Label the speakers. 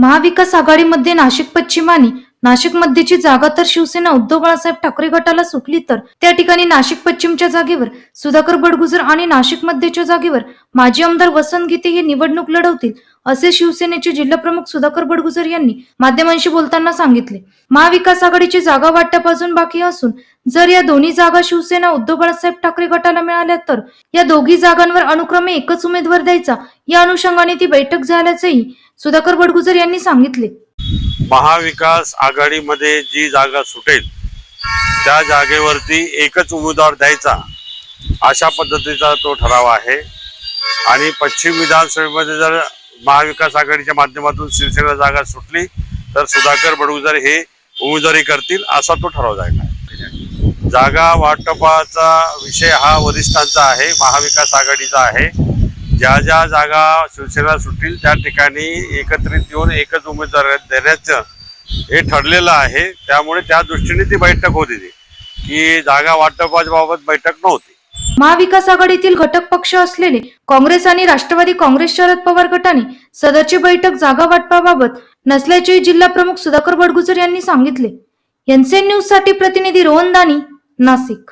Speaker 1: महाविकास आघाडीमध्ये नाशिक पश्चिम आणि नाशिक मध्येची जागा तर शिवसेना उद्धव बाळासाहेब ठाकरे गटाला सुटली तर त्या ठिकाणी नाशिक पश्चिमच्या जागेवर सुधाकर बडगुजर आणि नाशिक मध्यच्या जागेवर माजी आमदार वसंत गीते हे निवडणूक लढवतील असे शिवसेनेचे जिल्हाप्रमुख सुधाकर बडगुजर यांनी माध्यमांशी बोलताना सांगितले. महाविकास आघाडीची जागा वाटप अजून बाकी असून जर या दोन्ही जागा शिवसेना उद्धव बाळासाहेब ठाकरे गटाला मिळाल्या तर या दोघी जागांवर अनुक्रमे एकच उमेदवार द्यायचा या अनुषंगाने ती बैठक झाल्याचंही सुधाकर बडगुजर यांनी सांगितले.
Speaker 2: महाविकास आघाडीमध्ये जी जागा सुटेल त्या जागेवरती एकच उमेदवार द्यायचा अशा पद्धतीचा तो ठराव आहे. आणि पश्चिम विधानसभेमध्ये जर महाविकास आघाडीच्या माध्यमातून शिवसेना जागा सुटली तर सुधाकर बडगुजर हे उमेदवारी करतील असा तो ठराव जायला जागा वाटपाचा विषय हा वरिष्ठांचा आहे महाविकास आघाडीचा आहे. ज्या ज्या जागा शिवसेना सुटतील त्या ठिकाणी एकत्रित येऊन एकच उमेदवार देण्याचं हे ठरलेलं आहे. त्यामुळे त्या दृष्टीने ती बैठक होती की जागा वाटपाबाबत बैठक नव्हती.
Speaker 1: महाविकास आघाडीतील घटक पक्ष असलेले काँग्रेस आणि राष्ट्रवादी काँग्रेस शरद पवार गटाने सदरची बैठक जागा वाटपाबाबत नसल्याचे जिल्हा प्रमुख सुधाकर बडगुजर यांनी सांगितले. एनसीएन न्यूजसाठी प्रतिनिधी रोहन दानी नाशिक.